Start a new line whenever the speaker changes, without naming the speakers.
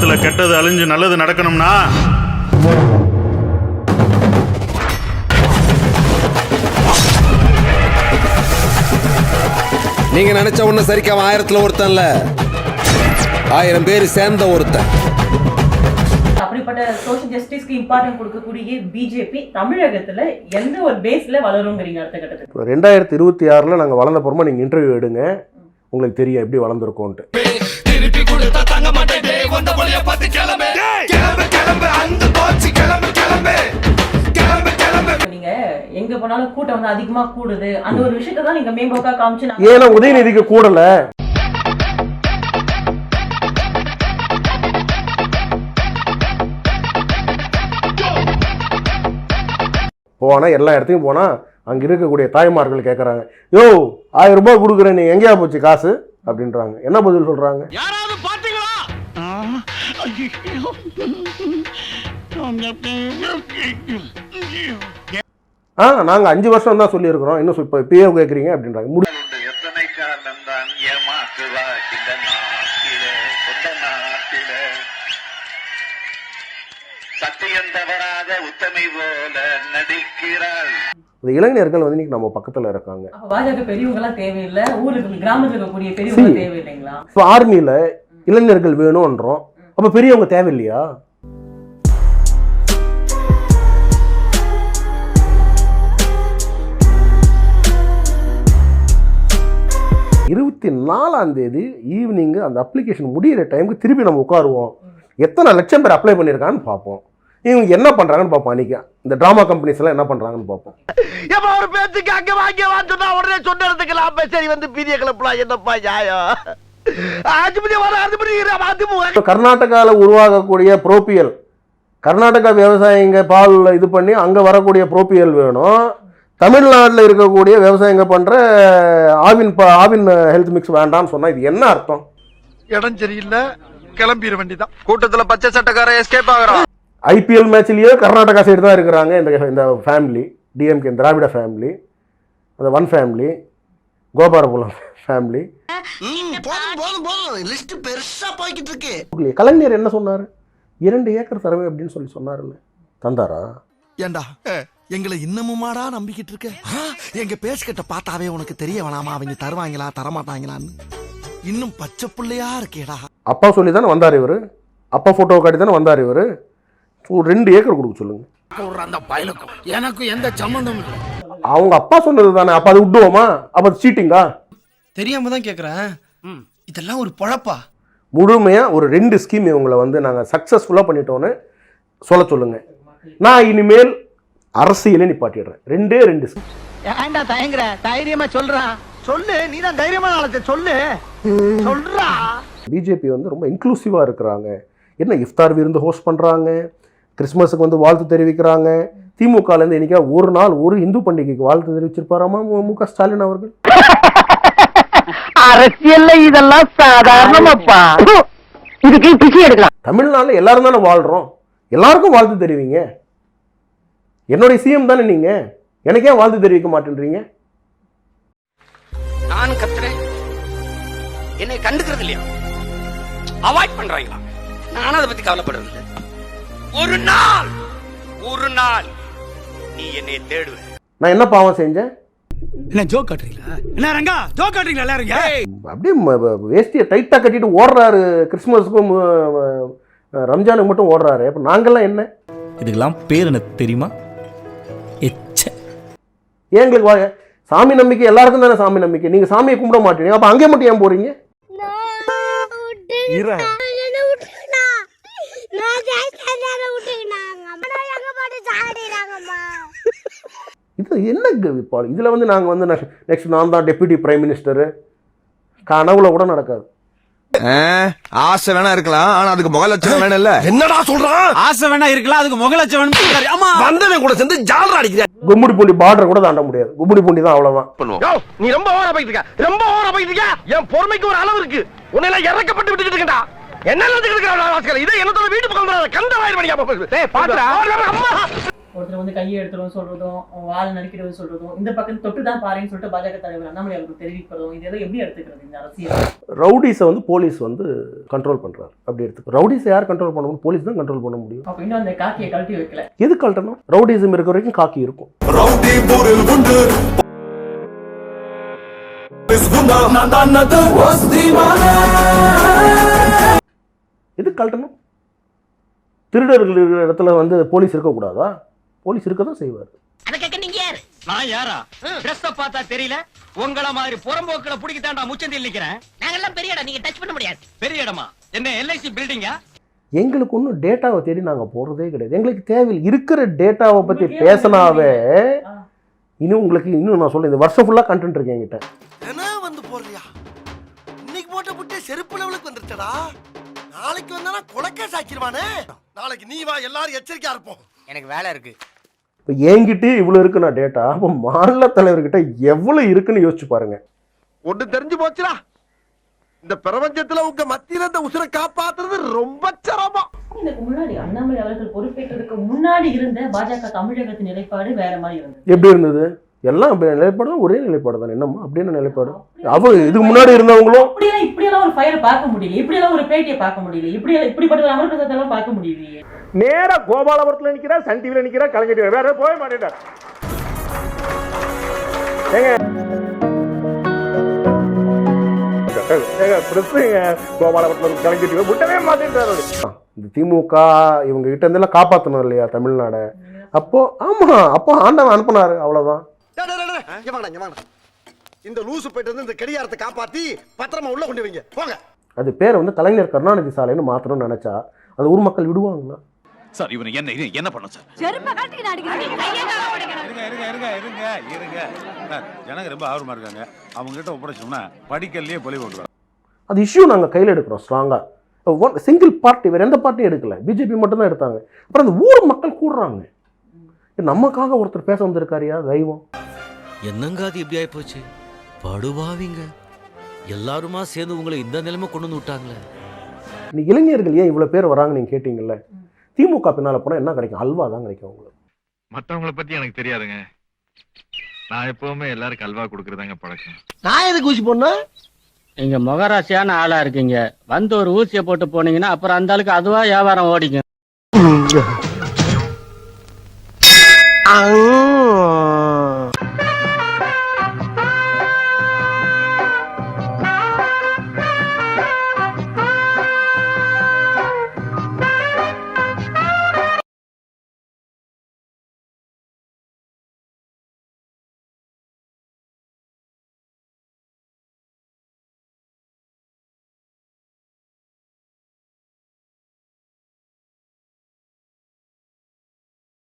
உலகத்துல கெட்டது அழிஞ்சு நல்லது நடக்கணும்னா?
நீங்க நினைச்ச ஒண்ணு சரிக்காம ஆயிரத்துல ஒருத்தன்ல. ஆயிரம் பேர் சேர்ந்த ஒருத்தன்.
அப்படிப்பட்ட சோஷியல் ஜஸ்டிஸ்க்கு இம்பார்ட்டன்ட் கொடுக்கக்கூடிய பிஜேபி தமிழகத்துல எந்த ஒரு பேஸ்ல வளருங்கிறீங்க அடுத்த கட்டத்துக்கு?
இப்போ ரெண்டாயிரத்தி இருபத்தி ஆறில் நாங்கள் வளர்ந்த அப்புறமா நீங்கள் இன்டர்வியூ எடுங்க. உங்களுக்கு தெரியும் எப்படி வளர்ந்துருக்கோன்ட்டு.
இப்ப நீங்க எங்க போனாலும் கூட்டம் வந்து அதிகமா கூடுது. அந்த ஒரு விஷயத்தை தான் நீங்க மேம்போக்கா காமிச்சு
ஏன்னா உதயநிதிக்கு கூடல. போனா எல்லா இடத்தையும் போனா அங்க இருக்கக்கூடிய தாய்மார்கள் கேட்கறாங்க யோ ஆயிரம் ரூபாய் கொடுக்குறேன் நீ எங்கேயா போச்சு காசு? அப்படின்றாங்க. என்ன பதில் சொல்றாங்க? ஆ நாங்க அஞ்சு வருஷம் தான் சொல்லியிருக்கிறோம். இன்னும் இப்போ இப்பயே கேட்குறீங்க அப்படின்றாங்க. முடி
எத்தனை தான் இந்த நாட்டிலே சொந்த நாட்டிலே சத்தியம் தவறாத உத்தமை போல நடிக்கிறாள்
இந்த இளைஞர்கள் வந்து இன்னைக்கு நம்ம பக்கத்துல இருக்காங்க.
பாஜக பெரியவங்க எல்லாம் தேவையில்லை. ஊருக்கு கிராமத்துல இருக்கக்கூடிய பெரியவங்க தேவையில்லைங்களா?
இப்போ ஆர்மியில் இளைஞர்கள் வேணும்ன்றோம். அப்போ பெரியவங்க தேவையில்லையா? இருபத்தி நாலாம் தேதி ஈவினிங் அந்த அப்ளிகேஷன் முடியிற டைமுக்கு திருப்பி நம்ம உட்காருவோம். எத்தனை லட்சம் பேர் அப்ளை பண்ணியிருக்கான்னு பார்ப்போம். இவங்க என்ன பண்ணுறாங்கன்னு பார்ப்போம் அன்றைக்கி இந்த ட்ராமா கம்பெனிஸ் எல்லாம் என்ன பண்ணுறாங்கன்னு பார்ப்போம்.
எப்ப ஒரு பேச்சுக்கு அங்க வாங்க வான்னு உடனே சொன்னதுக்கு லாபம் சரி வந்து பீதிய கிளப்பலாம் என்னப்பா நியாயம்?
கர்நாடகாவில் உருவாகக்கூடிய ப்ரோபியல் கர்நாடகா விவசாயிங்க பால் இது பண்ணி அங்கே வரக்கூடிய ப்ரோபியல் வேணும். தமிழ்நாட்டில் இருக்கக்கூடிய விவசாயிங்க பண்ணுற ஆவின் ப ஆவின் ஹெல்த் மிக்ஸ் வேண்டாம்னு சொன்னால் இது என்ன அர்த்தம்?
இடம் சரியில்லை கிளம்பிட வேண்டிதான் கூட்டத்துல பச்சை சட்டக்காரன் எஸ்கேப் ஆகுறான்.
ஐபிஎல் மேட்ச்லேயே கர்நாடகா சைடு தான் இருக்கிறாங்க இந்த இந்த ஃபேமிலி டிஎம்கே திராவிட ஃபேமிலி அந்த one family Gopalapuram family Kalaignar என்ன சொன்னார்? இரண்டு ஏக்கர் தரவே அப்படின்னு சொல்லி சொன்னார்ல தந்தாரா?
ஏண்டா எங்களை இன்னமுமாடா நம்பிக்கிட்டு இருக்க? எங்க பேசுகிட்ட பார்த்தாவே உனக்கு தெரிய வேணாமா? அவங்க தருவாங்களா தரமாட்டாங்களான்னு. இன்னும் பச்சை புள்ளையா இருக்கேடா.
அப்பா சொல்லி தானே வந்தார் இவர். அப்பா ஃபோட்டோ காட்டி தானே வந்தார் இவர். ஒரு ரெண்டு ஏக்கர் கொடுக்க சொல்லுங்க.
அந்த பயலுக்கும் எனக்கும் எந்த சம்மந்தம் இல்லை.
அவங்க அப்பா சொன்னது தானே? அப்போ அது விட்டுவோமா அப்போ அது சீட்டிங்கா
தெரியாம தான் கேக்குறேன். இதெல்லாம் ஒரு பொழப்பா?
முழுமையாக ஒரு ரெண்டு ஸ்கீம் இவங்களை வந்து நாங்கள் சக்ஸஸ்ஃபுல்லாக பண்ணிட்டோன்னு சொல்ல சொல்லுங்க. நான் இனிமேல் அரசியலே நிப்பாட்டிடுறேன். ரெண்டே ரெண்டு scheme.
ஏன்டா தயங்குற? தைரியமா சொல்றா. சொல்லு நீ தான் தைரியமான ஆளத்தை சொல்லு. சொல்றா.
பிஜேபி வந்து ரொம்ப இன்க்ளூசிவாக இருக்கிறாங்க. என்ன இஃப்தார் விருந்து ஹோஸ்ட் பண்ணுறாங்க கிறிஸ்மஸுக்கு வந்து வாழ்த்து தெரிவிக்கிறாங்க. திமுகலேருந்து என்னைக்கா ஒரு நாள் ஒரு இந்து பண்டிகைக்கு வாழ்த்து தெரிவிச்சிருப்பாராமா மு க ஸ்டாலின் அவர்கள்?
அரசியல்ல இதெல்லாம் சாதாரணமாப்பா. இதுக்கு பிசி எடுக்கலாம்.
தமிழ்நாட்டில் எல்லாரும் தானே வாழ்கிறோம் எல்லாருக்கும் வாழ்த்து தெரிவிங்க. என்னுடைய சிஎம் தானே நீங்கள் எனக்கே வாழ்த்து தெரிவிக்க மாட்டேன்றீங்க.
நான் கத்துறேன். என்னை கண்டுக்கிறது இல்லையா? அவாய்ட் பண்றாங்களா? நானும் அதை பத்தி கவலைப்படுறது ஒரு நாள் ஒரு நாள். நீ என்னை தேடுவ.
நான் என்ன பாவம் செஞ்சேன்?
என்ன ஜோக் காட்டுறீங்களா? என்ன ரங்கா? ஜோக் காட்டுறீங்களா எல்லாரும்
அப்படியே வேஷ்டியை டைட்டாக கட்டிட்டு ஓடுறாரு கிறிஸ்மஸுக்கும் ரம்ஜானுக்கு மட்டும் ஓடுறாரு. அப்போ நாங்கள்லாம் என்ன?
இதுக்கெல்லாம் பேர் எனக்கு தெரியுமா? எச்ச.
ஏன் எங்களுக்கு வா- சாமி நம்பிக்கை எல்லாருக்கும் தானே சாமி நம்பிக்கை? நீங்கள் சாமியை கும்பிட மாட்டீங்க. அப்போ அங்கே மட்டும் ஏன் போகிறீங்க இது என்ன இதில் வந்து நாங்கள் வந்து நெக்ஸ்ட் நான் தான் டெப்யூட்டி பிரைம் மினிஸ்டரு. கனவுல கூட நடக்காது.
ஆசை வேணா இருக்கலாம் ஆனா அதுக்கு முக லட்சணம் வேணும் இல்ல
என்னடா சொல்றான்
ஆசை வேணா இருக்கலாம் அதுக்கு முகலட்சவன் ஆமா
வந்தவன் கூட சேர்ந்து ஜாலரா அடிக்கிற.
கும்முடி பூண்டி பார்டர் கூட தாண்ட முடியாது. கும்முடி பூண்டி தான் அவ்வளோதான்
யோ நீ ரொம்ப ஓவரா போயிட்டு இருக்க. ரொம்ப ஓவரா போயிட்டு என் பொறுமைக்கு ஒரு அளவு இருக்கு. உன்னை எல்லாம் இறக்கப்பட்டு விட்டுட்டு இருக்கா என்ன இதை என்னத்தோட வீட்டு பக்கம் கந்த வாயிரம் பண்ணியா பாத்துறா அம்மா!
ஒருத்தர் வந்து கையை எடுத்துருவோம் சொல்றதும் வால் நறுக்கிடுவோம் சொல்றதும் இந்த பக்கம் தொட்டு தான் பாருன்னு சொல்லிட்டு பாஜக தலைவர் அண்ணாமலை அவருக்கு தெரிவிக்கிறதும் இது எப்படி எடுத்துக்கிறது இந்த அரசியல்?
ரவுடிஸை வந்து போலீஸ் வந்து கண்ட்ரோல் பண்றாரு. அப்படி எடுத்து ரவுடிஸை யார் கண்ட்ரோல் பண்ண முடியும்? போலீஸ் தான் கண்ட்ரோல் பண்ண முடியும்.
அப்ப இன்னும் அந்த காக்கியை கழட்டி வைக்கல.
எது கழட்டணும்? ரவுடிசம் இருக்கிற வரைக்கும் காக்கி இருக்கும். எது கழட்டணும்? திருடர்கள் இருக்கிற இடத்துல வந்து போலீஸ் இருக்கக்கூடாதா? போலீஸ் இருக்க தான் செய்வார்
நான் யாரா? ட்ரெஸ் பார்த்தா தெரியல. உங்கள மாதிரி புறம்போக்குல புடிக்க தாண்டா முச்சந்தில் நிக்கிறேன். நாங்கெல்லாம் பெரிய இடம் நீங்க டச் பண்ண முடியாது. பெரிய இடமா? என்ன எல்ஐசி பில்டிங்கா
எங்களுக்கு ஒன்றும் டேட்டாவை தேடி நாங்கள் போகிறதே கிடையாது. எங்களுக்கு தேவையில்லை. இருக்கிற டேட்டாவை பற்றி பேசினாவே. இன்னும் உங்களுக்கு இன்னும் நான் சொல்றேன். இந்த வருஷம் ஃபுல்லாக கண்டென்ட் இருக்கு என்கிட்ட.
வந்து போடுறியா? இன்னைக்கு போட்ட புட்டே செருப்பு லெவலுக்கு வந்துருச்சடா. நாளைக்கு வந்தானா கொலக்கே சாக்கிடுவானே நாளைக்கு நீ வா எல்லாரும் எச்சரிக்கையா இருப்போம்.
எனக்கு வேலை இருக்கு.
இப்போ என்கிட்டே இவ்வளோ இருக்குண்ணா டேட்டா அப்போ மாநில தலைவர்கிட்ட எவ்வளோ இருக்குன்னு யோசிச்சு பாருங்க.
ஒண்ணு தெரிஞ்சு போச்சுடா. இந்த பிரபஞ்சத்துல உங்க மத்தியில இந்த உசுரை காப்பாத்துறது ரொம்ப சிரமம்.
இதுக்கு முன்னாடி அண்ணாமலை அவர்கள் பொறுப்பேற்றதுக்கு முன்னாடி இருந்த பாஜக தமிழகத்தின் நிலைப்பாடு வேற மாதிரி இருந்தது.
எப்படி இருந்தது? எல்லாம் அப்படி நிலைப்பாடு தான் ஒரே நிலைப்பாடு தானே. என்னம்மா? அப்படி என்ன நிலைப்பாடு? அவ இதுக்கு முன்னாடி இருந்தவங்களும்
அப்படியெல்லாம் இப்படியெல்லாம் ஒரு ஃபயரை பார்க்க முடியல. இப்படியெல்லாம் ஒரு பேட்டியை பார்க்க முடியல. இப்படி இப்படிப்பட்ட அமர் பிரசாத் எல்லாம் பார்க்க முடியலையே.
நேரா கோபாலபுரத்தில் நிற்கிறா சன் டிவியில் நிற்கிறா கலைஞர் வேற போக மாட்டேன் ஏங்க? ஏங்க பிரச்சனைங்க கோபாலபுரத்தில் கலைஞர் டிவி விட்டவே மாட்டேன்றாரு அவரு. இந்த திமுக இவங்க கிட்ட இருந்தெல்லாம் காப்பாற்றணும் இல்லையா தமிழ்நாடை? அப்போ ஆமா அப்போ ஆண்டவன் அனுப்புனாரு அவ்வளவுதான்.
இங்க வாங்கடா, இங்க வாங்கடா. இந்த லூசு போயிட்டு வந்து இந்த கடியாரத்தை காப்பாத்தி பத்திரமா உள்ள கொண்டு வைங்க. போங்க.
அது பேரை வந்து கலைஞர் கருணாநிதி சாலைன்னு மாற்றணும்னு நினைச்சா அது ஊர் மக்கள் விடுவாங்களா
சார் இவனை என்ன என்ன பண்ண சார்?
செருப்ப கழட்டி
இருங்க இருங்க இருங்க இருங்க இருங்க. சார் ஜனங்க ரொம்ப ஆர்வமா இருக்காங்க. அவங்க கிட்ட ஒப்படைச்சோம்னா படிக்கல்லையே பொலி போட்டுருவாங்க.
அது இஷ்யூ நாங்கள் கையில் எடுக்கிறோம் ஸ்ட்ராங்காக சிங்கிள் பார்ட்டி வேறு எந்த பார்ட்டியும் எடுக்கல. பிஜேபி மட்டும்தான் எடுத்தாங்க. அப்புறம் அந்த ஊர் மக்கள் கூடுறாங்க. நமக்காக ஒருத்தர் பேச வந்திருக்காருயா? தெய்வம்
என்னங்க அது இப்படி ஆயிப்போச்சு? படுபாவிங்க எல்லாருமா சேர்ந்து உங்களை இந்த நிலைமை கொண்டு வந்து விட்டாங்களே.
இன்னைக்கு இளைஞர்கள் ஏன் இவ்வளோ பேர் வராங்க நீங்கள் கேட்டிங்கல்ல? திமுக பின்னால் போனால் என்ன கிடைக்கும்? அல்வா தான் கிடைக்கும் உங்களுக்கு.
மத்தவங்கள பத்தி எனக்கு தெரியாதுங்க. நான் எப்பவுமே எல்லாருக்கும் அல்வா கொடுக்கறதாங்க பழக்கம்.
நான் எதுக்கு ஊசி போடணும்?
நீங்க முகராசியான ஆளா இருக்கீங்க. வந்து ஒரு ஊசியை போட்டு போனீங்கன்னா அப்புறம் அந்த ஆளுக்கு அதுவா வியாபாரம் ஓடிக்கும்.
அங்க